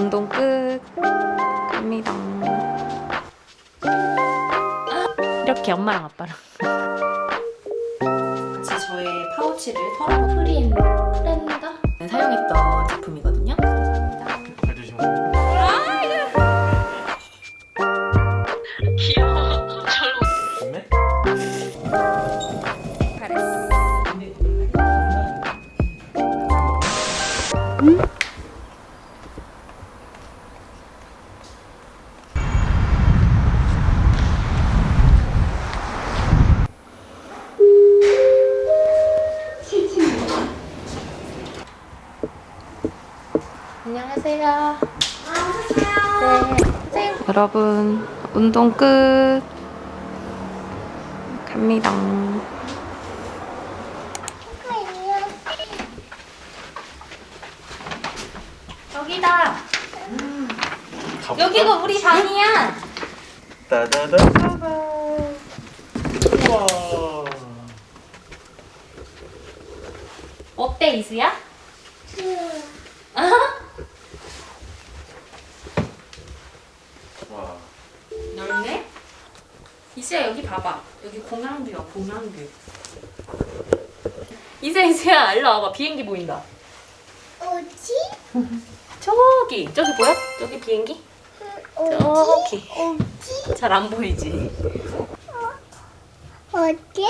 운동 끝. 갑니다. 이렇게 엄마랑 아빠랑. 같이 저의 파우치를 털어보 프리앤 프렌다 사용했던 제품이거든요. 여러분, 운동 끝. 갑니다. 여기다. 여기가 우리 방이야. 따다다다다 우와 어때 이수야? 와 넓네. 이수야 여기 봐봐. 여기 공항뷰. 이수야 이수야 일로 와봐. 비행기 보인다. 어디? 저기 저기 보여? 저기 비행기? 저기. 어디? 잘 안 보이지? 어디?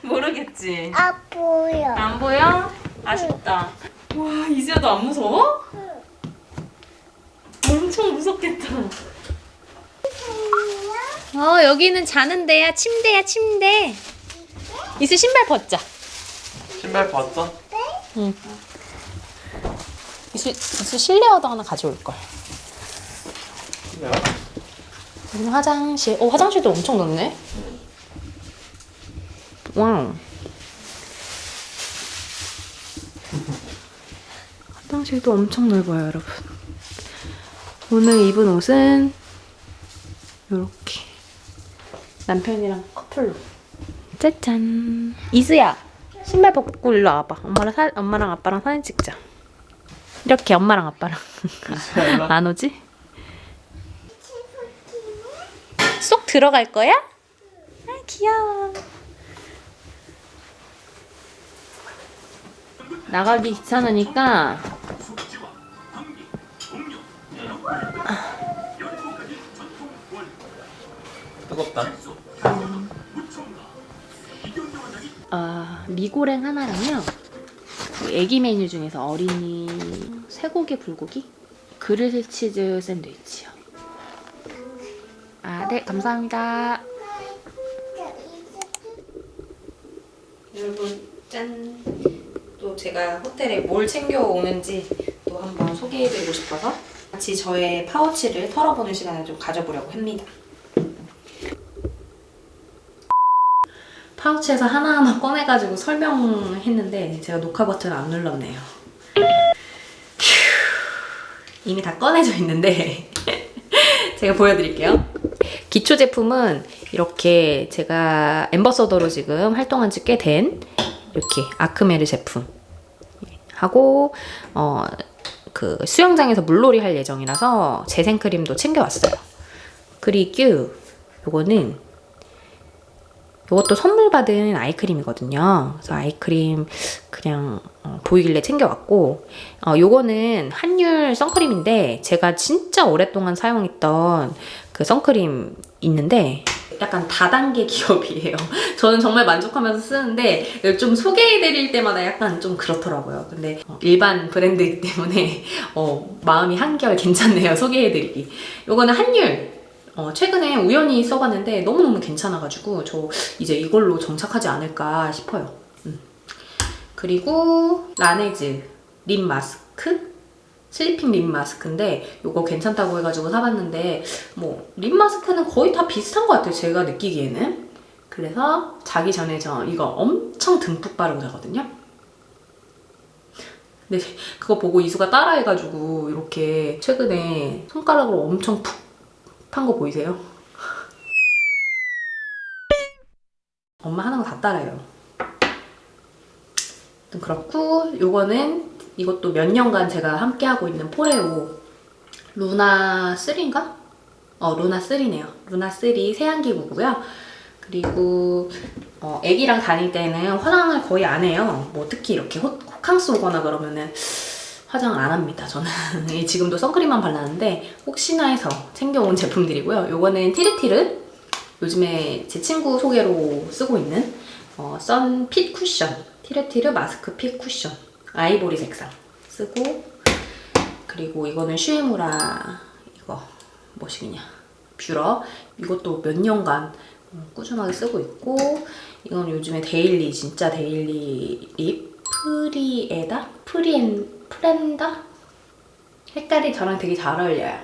모르겠지. 아 보여. 안 보여? 아쉽다. 와 이수야 너 안 무서워? 엄청 무섭겠다. 어 여기는 자는 데야 침대야 침대. 이수 신발 벗자. 신발 벗어? 응. 이수 이수 실내화도 하나 가져올 걸. 야 여기는 화장실. 어 화장실도 엄청 넓네. 와우. 화장실도 엄청 넓어요, 여러분. 오늘 입은 옷은 요렇게 남편이랑 커플로. 짜잔. 이수야, 신발 벗고 일로 와봐. 엄마랑 사, 엄마랑 아빠랑 사진 찍자. 이렇게 엄마랑 아빠랑 안 오지? 쏙 들어갈 거야? 아 귀여워. 나가기 귀찮으니까 뜨겁다 아 미고랭 하나랑요. 그 애기 메뉴 중에서 어린이 쇠고기 불고기 그릴 치즈 샌드위치요. 아 네 감사합니다. 여러분 짠. 또 제가 호텔에 뭘 챙겨 오는지 또 한번 소개해드리고 싶어서 같이 저의 파우치를 털어보는 시간을 좀 가져보려고 합니다. 파우치에서 하나하나 꺼내가지고 설명했는데 제가 녹화 버튼을 안 눌렀네요. 휴, 이미 다 꺼내져 있는데 제가 보여드릴게요. 기초 제품은 이렇게 제가 엠버서더로 지금 활동한 지 꽤 된 이렇게 아크메르 제품 하고 어 그 수영장에서 물놀이 할 예정이라서 재생크림도 챙겨왔어요. 그리고 요거는 이것도 선물 받은 아이크림이거든요. 그래서 아이크림 그냥 어, 보이길래 챙겨왔고, 어, 요거는 한율 선크림인데 제가 진짜 오랫동안 사용했던 그 선크림 있는데 약간 다단계 기업이에요. 저는 정말 만족하면서 쓰는데 좀 소개해드릴 때마다 약간 좀 그렇더라고요. 근데 어, 일반 브랜드이기 때문에 어, 마음이 한결 괜찮네요. 소개해드리기. 요거는 한율 어, 최근에 우연히 써봤는데 너무너무 괜찮아가지고 저 이제 이걸로 정착하지 않을까 싶어요. 음. 그리고 라네즈 립 마스크? 슬리핑 립 마스크인데 이거 괜찮다고 해가지고 사봤는데 뭐 립 마스크는 거의 다 비슷한 것 같아요. 제가 느끼기에는. 그래서 자기 전에 저 이거 엄청 듬뿍 바르고 자거든요. 근데 그거 보고 이수가 따라해가지고 이렇게 최근에 손가락으로 엄청 푹 판 거 보이세요? 엄마 하는 거 다 따라해요. 그렇고 요거는 이것도 몇 년간 제가 함께하고 있는 포레오 루나 3인가? 어 루나 3네요. 루나 3 세안기구고요. 그리고 어, 애기랑 다닐 때는 화장을 거의 안 해요. 뭐 특히 이렇게 호, 호캉스 오거나 그러면은 화장을 안 합니다. 저는 지금도 선크림만 발랐는데 혹시나 해서 챙겨온 제품들이고요. 요거는 티르티르. 요즘에 제 친구 소개로 쓰고 있는 어, 선핏 쿠션 티르티르 마스크 핏 쿠션 아이보리 색상 쓰고 그리고 이거는 슈에무라 이거 뭐시기냐. 뷰러. 이것도 몇 년간 어, 꾸준하게 쓰고 있고 이건 요즘에 데일리 진짜 데일리 립. 프리에다? 프리엔 프렌다 색깔이 저랑 되게 잘 어울려요.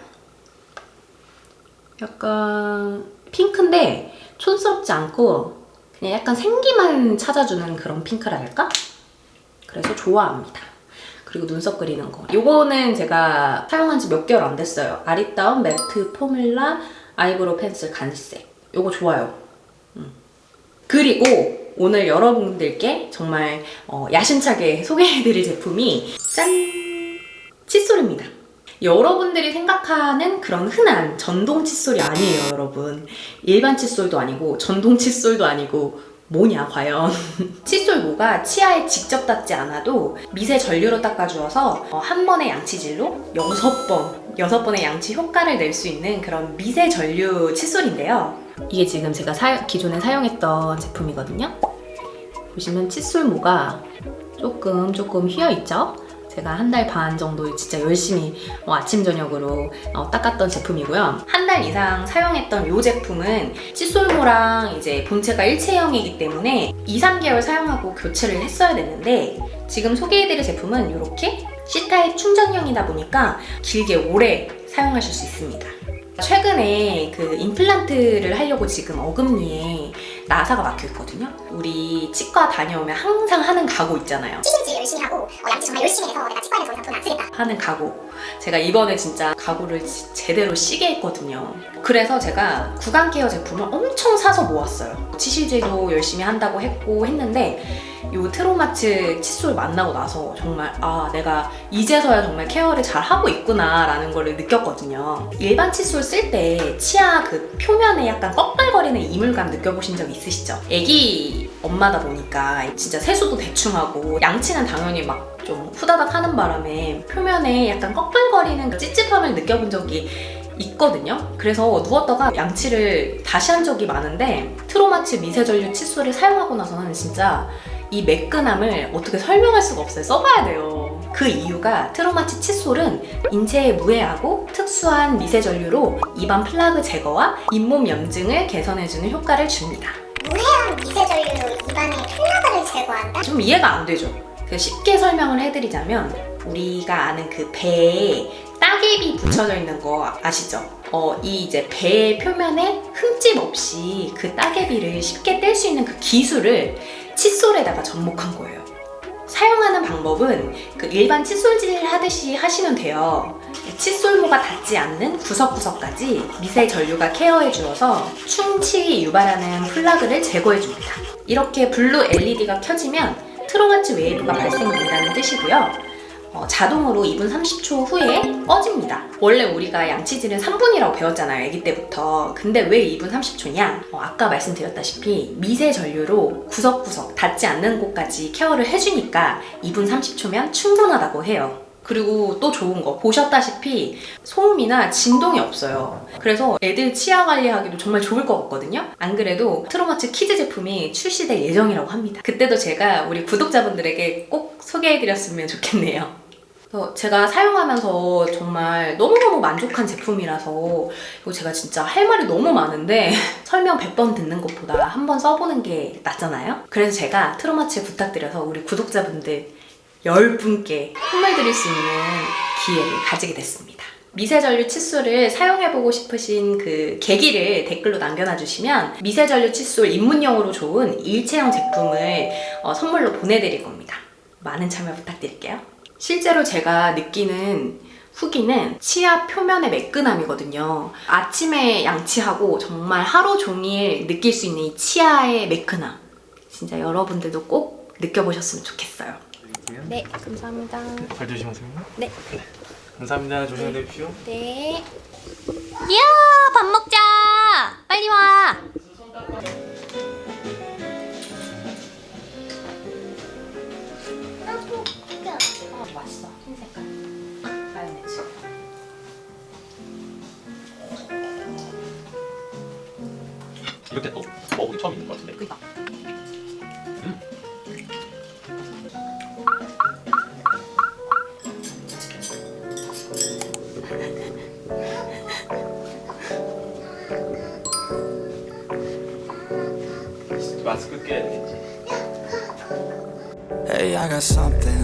약간 핑크인데 촌스럽지 않고 그냥 약간 생기만 찾아주는 그런 핑크라 할까? 그래서 좋아합니다. 그리고 눈썹 그리는 거. 요거는 제가 사용한 지 몇 개월 안 됐어요. 아리따운 매트 포뮬라 아이브로우 펜슬 간색. 요거 좋아요. 음. 그리고 오늘 여러분들께 정말 어, 야심차게 소개해드릴 제품이 짠! 칫솔입니다. 여러분들이 생각하는 그런 흔한 전동 칫솔이 아니에요, 여러분. 일반 칫솔도 아니고 전동 칫솔도 아니고 뭐냐 과연 칫솔모가 치아에 직접 닿지 않아도 미세 전류로 닦아주어서 어, 한 번의 양치질로 여섯 번 여섯 번의 양치 효과를 낼 수 있는 그런 미세 전류 칫솔인데요 이게 지금 제가 사- 기존에 사용했던 제품이거든요 보시면 칫솔모가 조금 조금 휘어 있죠 제가 한 달 반 정도 진짜 열심히 어, 아침 저녁으로 어, 닦았던 제품이고요. 한 달 이상 사용했던 이 제품은 칫솔모랑 이제 본체가 일체형이기 때문에 2, 3개월 사용하고 교체를 했어야 됐는데 지금 소개해드릴 제품은 이렇게 C타입 충전형이다 보니까 길게 오래 사용하실 수 있습니다. 최근에 그 임플란트를 하려고 지금 어금니에 나사가 막혀 있거든요. 우리 치과 다녀오면 항상 하는 각오 있잖아요. 치실질 열심히 하고 어, 양치 정말 열심히 해서 내가 치과에서 더 이상 돈안 쓰겠다. 하는 각오. 제가 이번에 진짜 각오를 지- 제대로 시게 했거든요. 그래서 제가 구강 케어 제품을 엄청 사서 모았어요. 치실질도 열심히 한다고 했고 했는데 요 트로마츠 칫솔 만나고 나서 정말 아 내가 이제서야 정말 케어를 잘 하고 있구나 라는 걸 느꼈거든요. 일반 칫솔 쓸 때 치아 그 표면에 약간 꺼끌거리는 이물감 느껴보신 적 있으시죠? 애기 엄마다 보니까 진짜 세수도 대충 하고 양치는 당연히 막 좀 후다닥 하는 바람에 표면에 약간 꺼끌거리는 그 찝찝함을 느껴본 적이 있거든요. 그래서 누웠다가 양치를 다시 한 적이 많은데 트로마치 미세전류 칫솔을 사용하고 나서는 진짜 이 매끈함을 어떻게 설명할 수가 없어요. 써봐야 돼요. 그 이유가 트로마치 칫솔은 인체에 무해하고 특수한 미세 전류로 입안 플라그 제거와 잇몸 염증을 개선해주는 효과를 줍니다. 무해한 미세 전류로 입안에 플라그를 제거한다? 좀 이해가 안 되죠? 그 쉽게 설명을 해드리자면 우리가 아는 그 배에 따개비 붙여져 있는 거 아시죠? 어, 이 이제 배 표면에 흠집 없이 그 따개비를 쉽게 뗄 수 있는 그 기술을 칫솔에다가 접목한 거예요. 사용하는 방법은 그 일반 칫솔질 하듯이 하시면 돼요. 칫솔모가 닿지 않는 구석구석까지 미세 전류가 케어해 주어서 충치 유발하는 플라그를 제거해 줍니다. 이렇게 블루 LED가 켜지면 트로마치 웨이브가 발생된다는 뜻이고요. 어, 자동으로 2분 30초 후에 꺼집니다. 원래 우리가 양치질은 3분이라고 배웠잖아요, 아기 때부터. 근데 왜 2분 30초냐? 어, 아까 말씀드렸다시피 미세 전류로 구석구석 닿지 않는 곳까지 케어를 해주니까 2분 30초면 충분하다고 해요. 그리고 또 좋은 거 보셨다시피 소음이나 진동이 없어요. 그래서 애들 치아 관리하기도 정말 좋을 것 같거든요. 안 그래도 트로마츠 키즈 제품이 출시될 예정이라고 합니다. 그때도 제가 우리 구독자분들에게 꼭 소개해드렸으면 좋겠네요. 제가 사용하면서 정말 너무너무 만족한 제품이라서 이거 제가 진짜 할 말이 너무 많은데 설명 100번 듣는 것보다 한 번 써보는 게 낫잖아요? 그래서 제가 트로마츠 부탁드려서 우리 구독자분들 10분께 선물 드릴 수 있는 기회를 가지게 됐습니다. 미세전류 칫솔을 사용해보고 싶으신 그 계기를 댓글로 남겨놔 주시면 미세전류 칫솔 입문용으로 좋은 일체형 제품을 어, 선물로 보내드릴 겁니다. 많은 참여 부탁드릴게요. 실제로 제가 느끼는 후기는 치아 표면의 매끈함이거든요. 아침에 양치하고 정말 하루 종일 느낄 수 있는 이 치아의 매끈함. 진짜 여러분들도 꼭 느껴보셨으면 좋겠어요. 네, 감사합니다. 발 조심하세요. 네. 감사합니다. 조심히 내십시오. 네. 이야, 밥 먹자. 빨리 와. 맛있어. 흰 색깔. 마요네즈. 이렇게 또 먹어보기 처음 있는 것 같은데. 그니까. 마스크 껴야 되겠지. Hey, I got something,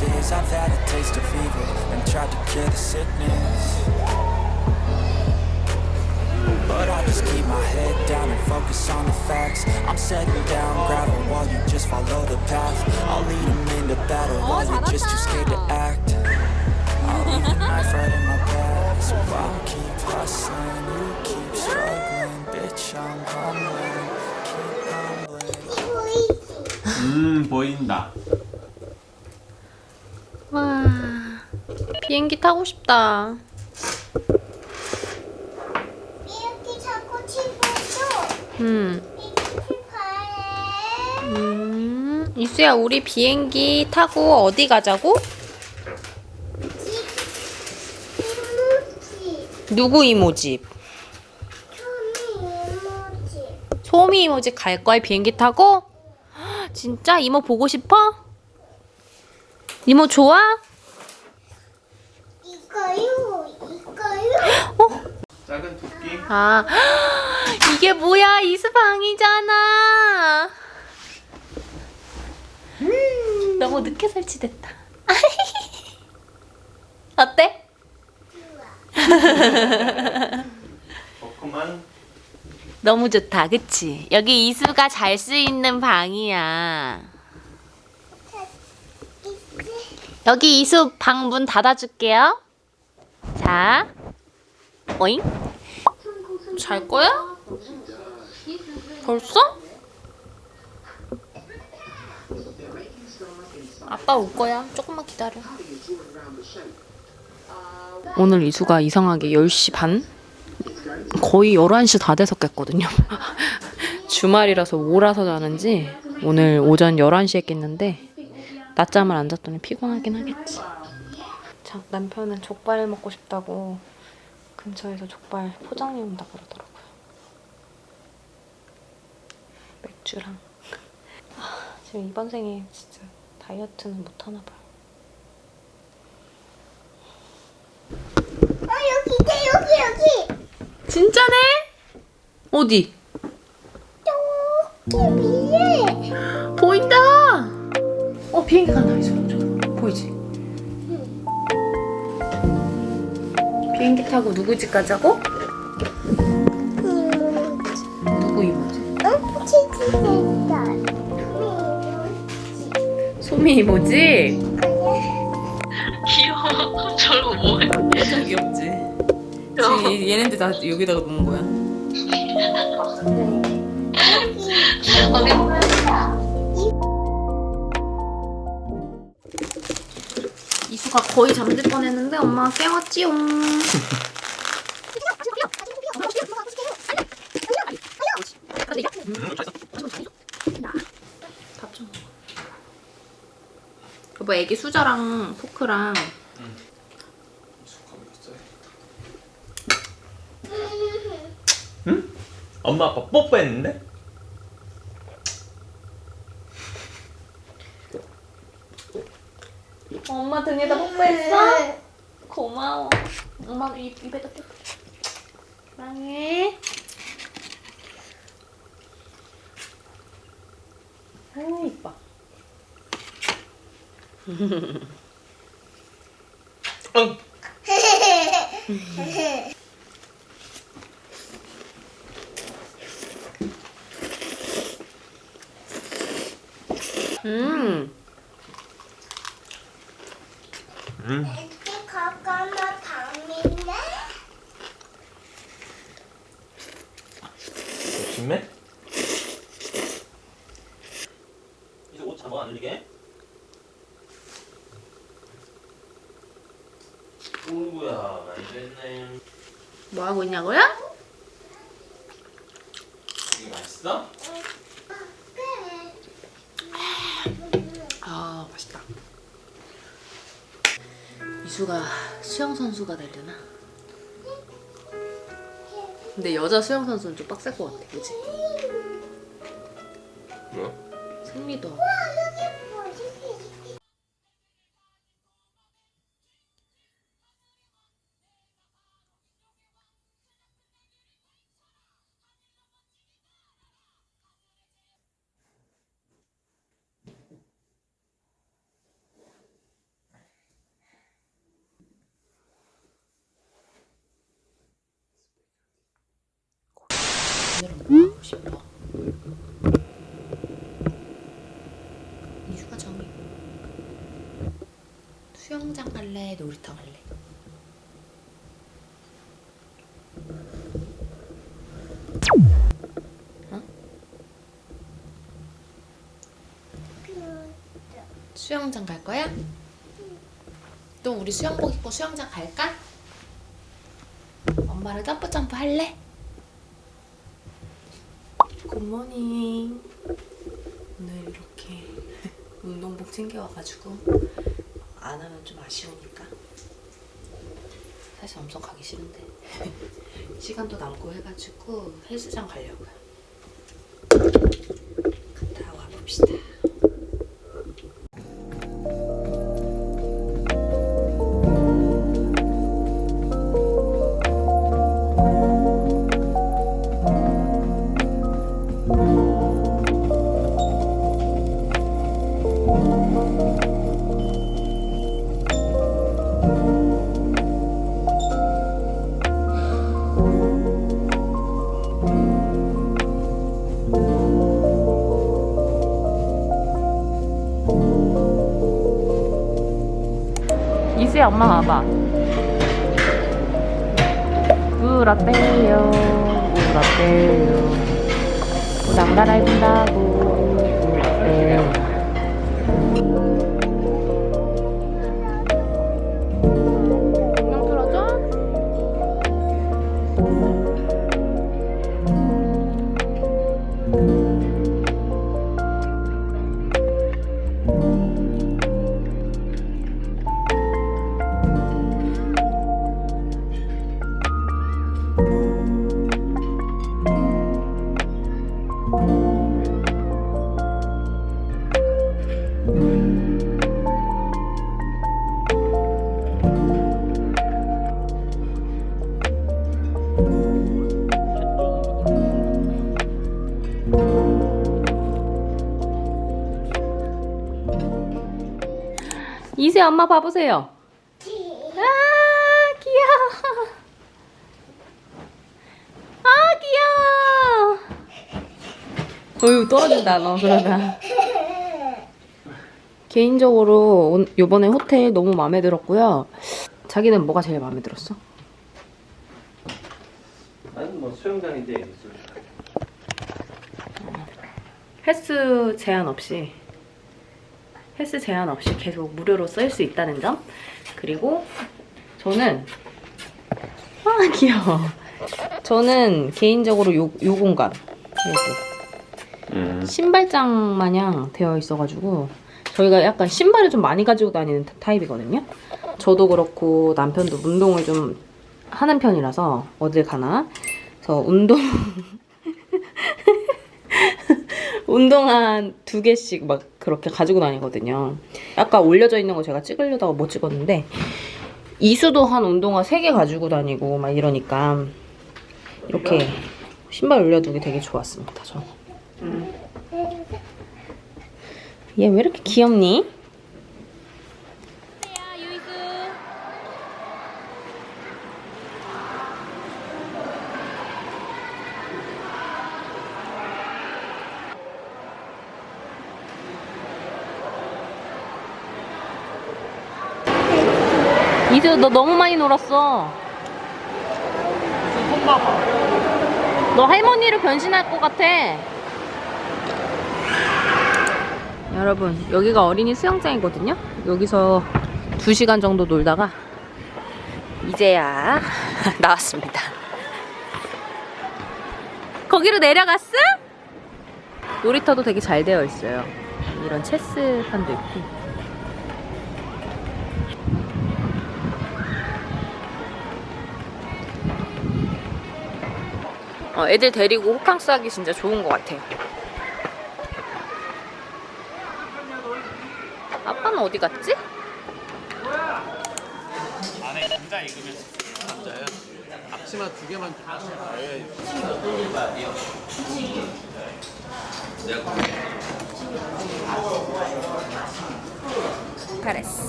what thirst is. I've had a taste of evil and tried to cure the sickness. But I just keep my head down and focus on the facts. I'm setting down gravel while you just follow the path. I'll lead them into battle while you're just too scared to act. I'll leave the knife right in my back. So I'll keep hustling, you keep struggling. Bitch, I'm humbling, keep humbling. 음 보인다. 비행기 타고 싶다. 이렇게 자꾸 치고도 음, 이렇게 가래. 음, 이수야, 우리 비행기 타고 어디 가자고? 이모지, 누구 이모 집? 처음에 이모지. 소미 이모 집 갈 거야 비행기 타고? 헉, 진짜 이모 보고 싶어? 이모 좋아? 이거요, 이거요. 어? 작은 토끼. 아, 헉, 이게 뭐야 이수 방이잖아. 너무 늦게 설치됐다. 어때? 좋구만. 너무 좋다, 그치? 여기 이수가 잘 수 있는 방이야. 여기 이수 방 문 닫아줄게요. 자, 오잉? 잘 거야? 벌써? 아빠 올 거야. 조금만 기다려. 오늘 이수가 이상하게 10시 반? 거의 11시 다 돼서 깼거든요. 주말이라서 몰아서 자는지 오늘 오전 11시에 깼는데 낮잠을 안 잤더니 피곤하긴 하겠지. 자, 남편은 족발 먹고 싶다고 근처에서 족발 포장해 온다 그러더라고요. 맥주랑. 아, 지금 이번 생에 진짜 다이어트는 못 하나 봐요. 어, 여기 있다, 여기, 여기. 진짜네? 어디? 저기 위에. 보인다. 어 비행기 간다 이제 보이지? 비행기 타고 누구 집 가자고? 이모지. 누구 이모지? 소미 이모지? 귀여워. 저러고 뭐해? 엄청 귀엽지. 지금 얘- 얘네들 다 여기다가 놓은 거야. 이수 거의 잠들 뻔했는데 엄마 깨웠지용. 여보 애기 수저랑 포크랑 응? 엄마 아빠 뽀뽀했는데? 엄마 등에다 뽀뽀했어? 고마워. 엄마 입, 입에다 뽀뽀. 사랑해. 아유, 이뻐. 응. 음. 음. 이렇게 가까운 담이네. 조심해. 이제 옷 잡아 안 흘리게. 오구야 많이 됐네. 뭐 하고 있냐고요? 이게 맛있어? 아, 맛있다. 이수가 수영 선수가 되려나? 근데 여자 수영 선수는 좀 빡셀 것 같아, 그치? 뭐? 승리도. 오늘 갈래? 놀이터 갈래? 어? 수영장 갈 거야? 또 우리 수영복 입고 수영장 갈까? 엄마랑 점프점프 할래? 굿모닝 오늘 이렇게 운동복 챙겨와가지고 안 하면 좀 아쉬우니까. 사실 엄청 가기 싫은데. 시간도 남고 해가지고 헬스장 가려고요. 갔다 와봅시다 이수야 엄마 와봐. 울었대요. 울었대요. 우당 갈아입는다고 이세 엄마 봐보세요. 아 귀여워. 아 귀여워. 어휴 떨어진다 너 그러다. 개인적으로 온- 요번에 호텔 너무 마음에 들었고요. 자기는 뭐가 제일 마음에 들었어? 나는 뭐 수영장인데 헬스 제한 없이 헬스 제한 없이 계속 무료로 쓸 수 있다는 점. 그리고 저는 아 귀여워. 저는 개인적으로 요, 요 공간. 여기 음. 신발장 마냥 되어 있어가지고 저희가 약간 신발을 좀 많이 가지고 다니는 타- 타입이거든요. 저도 그렇고 남편도 운동을 좀 하는 편이라서 어딜 가나. 그래서 운동 운동화 두 개씩 막 그렇게 가지고 다니거든요. 아까 올려져 있는 거 제가 찍으려다가 못 찍었는데 이수도 한 운동화 세 개 가지고 다니고 막 이러니까 이렇게 신발 올려두기 되게 좋았습니다. 저는. 얘왜 이렇게 귀엽니? 너 너무 많이 놀았어. 너 할머니로 변신할 것 같아. 여러분, 여기가 어린이 수영장이거든요. 여기서 2시간 정도 놀다가 이제야 나왔습니다. 거기로 내려갔어? 놀이터도 되게 잘 되어 있어요. 이런 체스판도 있고. 어, 애들 데리고 호캉스 하기 진짜 좋은 것 같아요. 아빠는 어디 갔지? 안에 감자 익으면 감자요? 앞치마 두 개만 잘했어.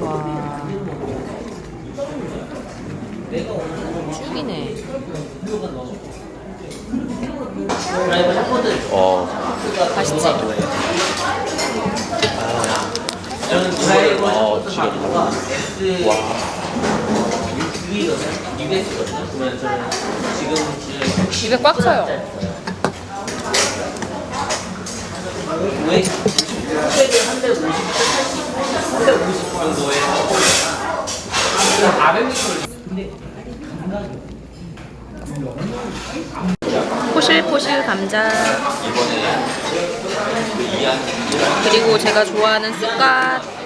와. 죽이네. 어 맛있지? 어, 지금 와 입에 꽉 차요. 포실포실 감자. 그리고 제가 좋아하는 쑥갓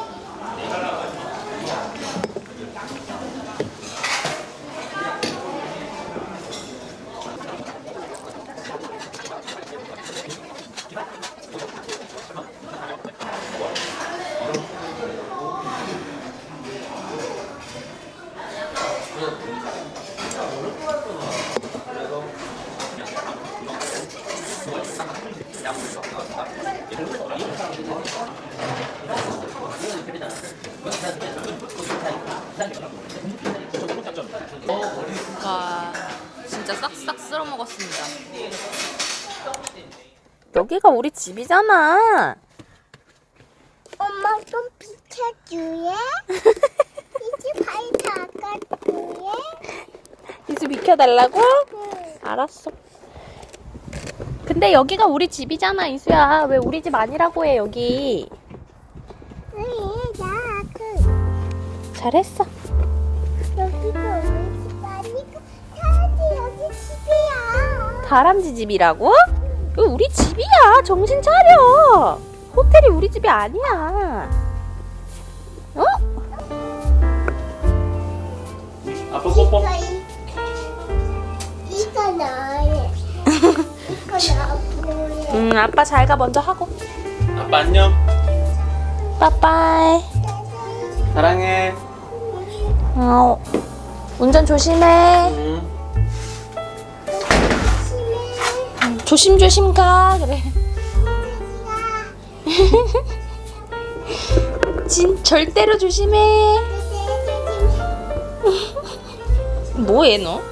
와 진짜 싹싹 쓸어 먹었습니다. 여기가 우리 집이잖아. 엄마 좀 비켜줄래? 이제 발 닦아줄래? 이수 비켜달라고? 응. 알았어. 근데 여기가 우리 집이잖아, 이수야. 왜 우리 집 아니라고 해, 여기. 왜? 나 그, 잘했어. 여기도 우리 집 아니고 사라지 여기 집이야. 다람쥐 집이라고? 이거 우리 집이야. 정신 차려. 호텔이 우리 집이 아니야. 어? 아빠 뽀뽀 이거 나의. 이거 나 보여. 응, 아빠 잘가 먼저 하고. 아빠 안녕 빠빠이. 사랑해 어, 운전 조심해. 응. 조심조심 가. 그래. 진 절대로 조심해. 뭐해 너?